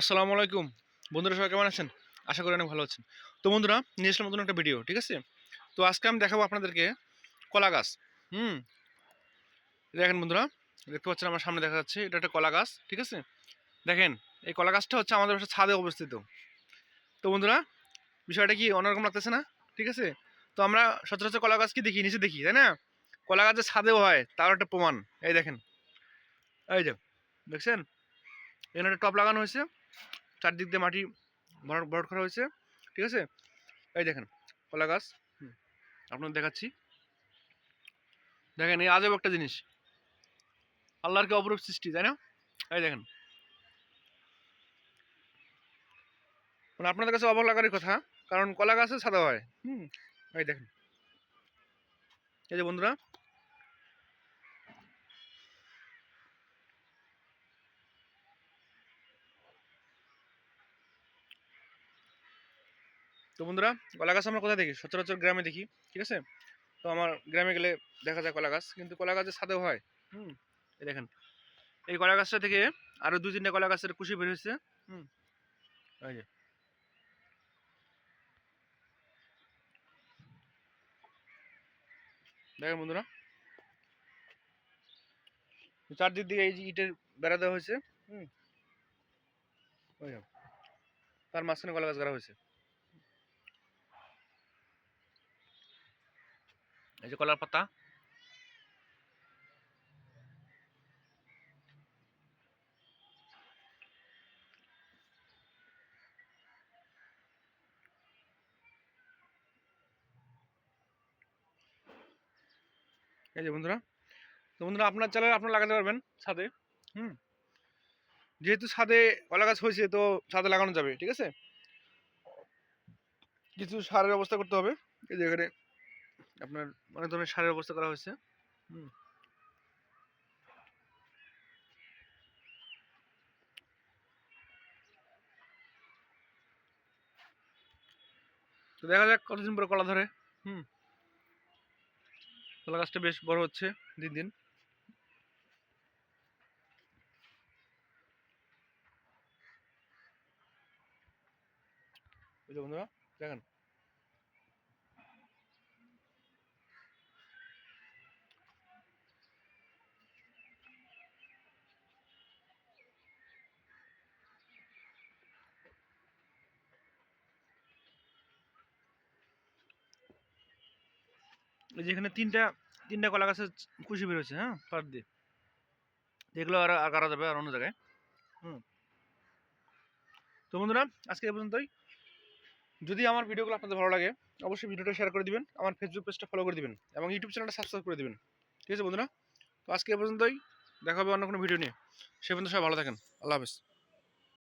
আসসালামু আলাইকুম। বন্ধুরা সবাই কেমন আছেন? আশা করি অনেক ভালো আছেন। তো বন্ধুরা, নিয়ে আসলাম নতুন একটা ভিডিও ঠিক আছে? তো আজকে আমি দেখাবো আপনাদেরকে কলা গাছ। হুম? দেখেন বন্ধুরা, দেখতে পাচ্ছেন আমার সামনে দেখা যাচ্ছে, এটা একটা কলা গাছ, ঠিক আছে? দেখেন, এই কলা গাছটা হচ্ছে আমাদের বাসার ছাদে অবস্থিত। তো বন্ধুরা, বিষয়টা কি অন্যরকম লাগতেছে না? ঠিক আছে? তো আমরা সচরাচর কলা গাছ কি দেখি? নিচে দেখি, তাই না? কলা গাছের ছাদেও হয়, তার একটা প্রমাণ। এই দেখেন। এই যে, দেখছেন? এখানে একটা টপ লাগানো হয়েছে। চারদিক দিয়ে মাটি ভরাট ভরাট করা হয়েছে, ঠিক আছে? এই দেখেন, কলা গাছ আপনাদের দেখাচ্ছি। দেখেন, এই আজব একটা জিনিস। আল্লাহর কি অপরূপ সৃষ্টি, তাই না? এই দেখেন। মানে আপনাদের কাছে অবাক লাগারই কথা, কারণ কলা গাছে সাদা হয়, হুম, এই দেখেন। এই যে বন্ধুরা তো বন্ধুরা কলা গাছ আমরা কোথায় দেখি? সচরাচর গ্রামে দেখি, ঠিক আছে? তো আমার গ্রামে গেলে দেখা যায় কলা গাছ কিন্তু কলা গাছের ছাদেও হয়। হুম, এই দেখেন। এই কলা গাছটা থেকে আরও দুই তিনটা কলা গাছের কুশি বের হয়েছে, হুম। এই যে। দেখেন বন্ধুরা। চারদিক দিকে এই যে ইটের বেড়া দেওয়া হয়েছে, হুম। তার মাঝখানে কলা গাছ গাড়া হয়েছে। এই যে কলার পাতা। এই যে বন্ধুরা, তো বন্ধুরা আপনার চালে আপনারা লাগাতে পারবেন ছাদে, হুম। যেহেতু ছাদে কলা গাছ হয়েছে, তো ছাদে লাগানো যাবে, ঠিক আছে? কিছু সারের ব্যবস্থা করতে হবে। এই যে এখানে আপনার অনেক ধরনের সারের ব্যবস্থা করা হয়েছে। হুম। তো দেখা যাক কতদিন পরে কলা ধরে। হুম। কলা গাছটা বেশ বড় হচ্ছে দিন দিন। বন্ধুরা? দেখেন। যেখানে তিনটা তিনটা কলা গাছের কুশি বেরোচ্ছে হ্যাঁ পার দিয়ে। এগুলো আর কাটা যাবে আর অন্য জায়গায়। হুম। তো বন্ধুরা, আজকে এই পর্যন্তই। যদি আমার ভিডিওগুলো আপনাদের ভালো লাগে, অবশ্যই ভিডিওটা শেয়ার করে দিবেন, আমার ফেসবুক পেজটা ফলো করে দিবেন, এবং ইউটিউব চ্যানেলটা সাবস্ক্রাইব করে দিবেন। ঠিক আছে বন্ধুরা? তো আজকে এই পর্যন্তই, দেখা হবে অন্য কোনো ভিডিও নিয়ে। সে পর্যন্ত সবাই ভালো থাকেন। আল্লাহ হাফেজ।